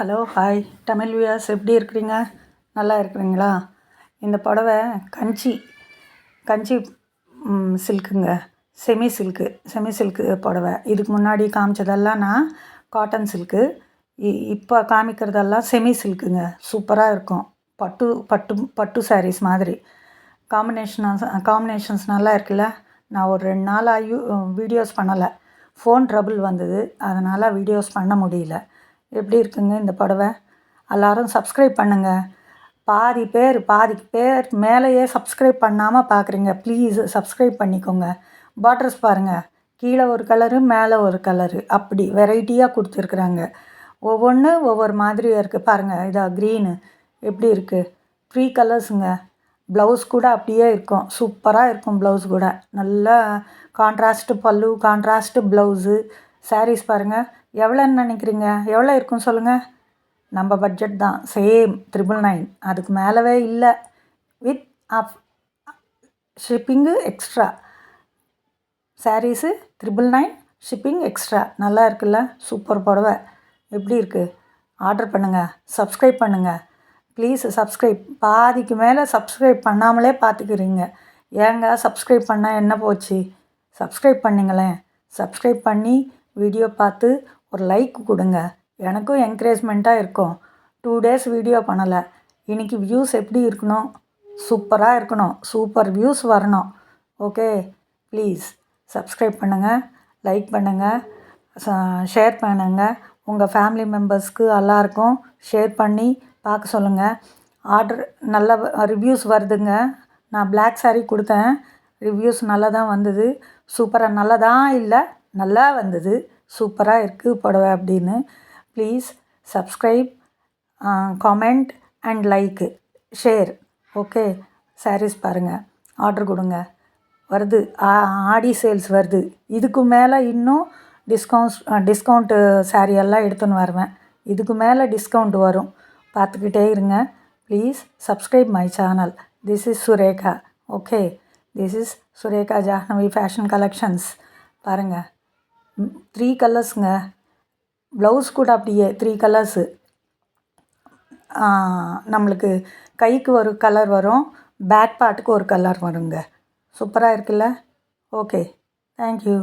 Hello hi. Tamil Vyas எப்படி இருக்கிறீங்க? நல்லா இருக்கிறீங்களா? இந்த புடவை கஞ்சி கஞ்சி சில்க்குங்க செமி சில்க்கு செமி சில்க்கு புடவை. இதுக்கு முன்னாடி காமிச்சதெல்லாம் நான் காட்டன் சில்க்கு இ- இப்போ காமிக்கிறதெல்லாம் செமி சில்க்குங்க சூப்பராக இருக்கும். பட்டு பட்டு பட்டு சாரீஸ் மாதிரி. காம்பினேஷன் காம்பினேஷன்ஸ் நல்லா இருக்குல்ல? நான் ஒரு ரெண்டு நாளாக யூ வீடியோஸ் பண்ணலை. ஃபோன் ட்ரபுள் வந்தது. அதனால் வீடியோஸ் பண்ண முடியல. எப்படி இருக்குங்க இந்த புடவை? எல்லாரும் சப்ஸ்கிரைப் பண்ணுங்கள் பாதி பேர் பாதி பேர் மேலேயே சப்ஸ்கிரைப் பண்ணாமல் பார்க்குறீங்க ப்ளீஸ் சப்ஸ்கிரைப் பண்ணிக்கோங்க. பாட்ரஸ் பாருங்கள் கீழே ஒரு கலரு மேலே ஒரு கலரு அப்படி வெரைட்டியாக கொடுத்துருக்குறாங்க. ஒவ்வொன்று ஒவ்வொரு மாதிரியாக இருக்குது பாருங்கள் இதா க்ரீனு எப்படி இருக்குது த்ரீ கலர்ஸுங்க ப்ளவுஸ் கூட அப்படியே இருக்கும். சூப்பராக இருக்கும் ப்ளவுஸ் கூட. நல்லா கான்ட்ராஸ்ட்டு பல்லு கான்ட்ராஸ்ட்டு ப்ளவுஸு சாரீஸ் பாருங்கள் எவ்வளோன்னு நினைக்கிறீங்க? எவ்வளோ இருக்கும் சொல்லுங்கள் நம்ம பட்ஜெட் தான். சேம் ட்ரிபிள் நைன் அதுக்கு மேலவே இல்லை. With off shipping extra saris triple nine shipping extra நல்லா இருக்குல்ல? சூப்பர் புடவை. எப்படி இருக்குது ஆர்டர் பண்ணுங்கள் சப்ஸ்கிரைப் பண்ணுங்கள் ப்ளீஸ் சப்ஸ்கிரைப் பாதிக்கு மேலே சப்ஸ்கிரைப் பண்ணாமலே பார்த்துக்கிறீங்க ஏங்க சப்ஸ்கிரைப் பண்ணால் என்ன போச்சு? சப்ஸ்கிரைப் பண்ணுங்களேன் சப்ஸ்கிரைப் பண்ணி வீடியோ பார்த்து ஒரு லைக் கொடுங்க. எனக்கும் என்கரேஜ்மெண்ட்டாக இருக்கும். டூ டேஸ் வீடியோ பண்ணலை. இன்றைக்கி வியூஸ் எப்படி இருக்கணும்? சூப்பராக இருக்கணும். சூப்பர் வியூஸ் வரணும். ஓகே ப்ளீஸ் சப்ஸ்கிரைப் பண்ணுங்கள் லைக் பண்ணுங்கள் ஷேர் பண்ணுங்கள் உங்கள் ஃபேமிலி மெம்பர்ஸ்க்கு எல்லாருக்கும் ஷேர் பண்ணி பார்க்க சொல்லுங்கள் ஆர்டர் நல்ல ரிவ்யூஸ் வருதுங்க. நான் பிளாக் saree கொடுத்தேன். ரிவ்யூஸ் நல்லா தான் வந்தது சூப்பராக நல்லதா இல்லை? நல்லா வந்தது. சூப்பராக இருக்குது புடவை அப்படின்னு. Please subscribe comment and like share okay saris பாருங்கள் ஆர்டர் கொடுங்க. வருது. ஆ- ஆடி சேல்ஸ் வருது. இதுக்கு மேலே இன்னும் டிஸ்கவுண்ட்ஸ் டிஸ்கவுண்ட்டு saree எல்லாம் எடுத்துன்னு வருவேன். இதுக்கு மேலே டிஸ்கவுண்ட் வரும். பார்த்துக்கிட்டே இருங்க. Please subscribe my channel this is Sureka okay this is Sureka Jahnavi fashion collections பாருங்கள் த்ரீ கலர்ஸுங்க ப்ளவுஸ் கூட அப்படியே த்ரீ கலர்ஸு நம்மளுக்கு கைக்கு ஒரு கலர் வரும். பேக் பார்ட்டுக்கு ஒரு கலர் வருங்க. சூப்பராக இருக்குல்ல? Okay thank you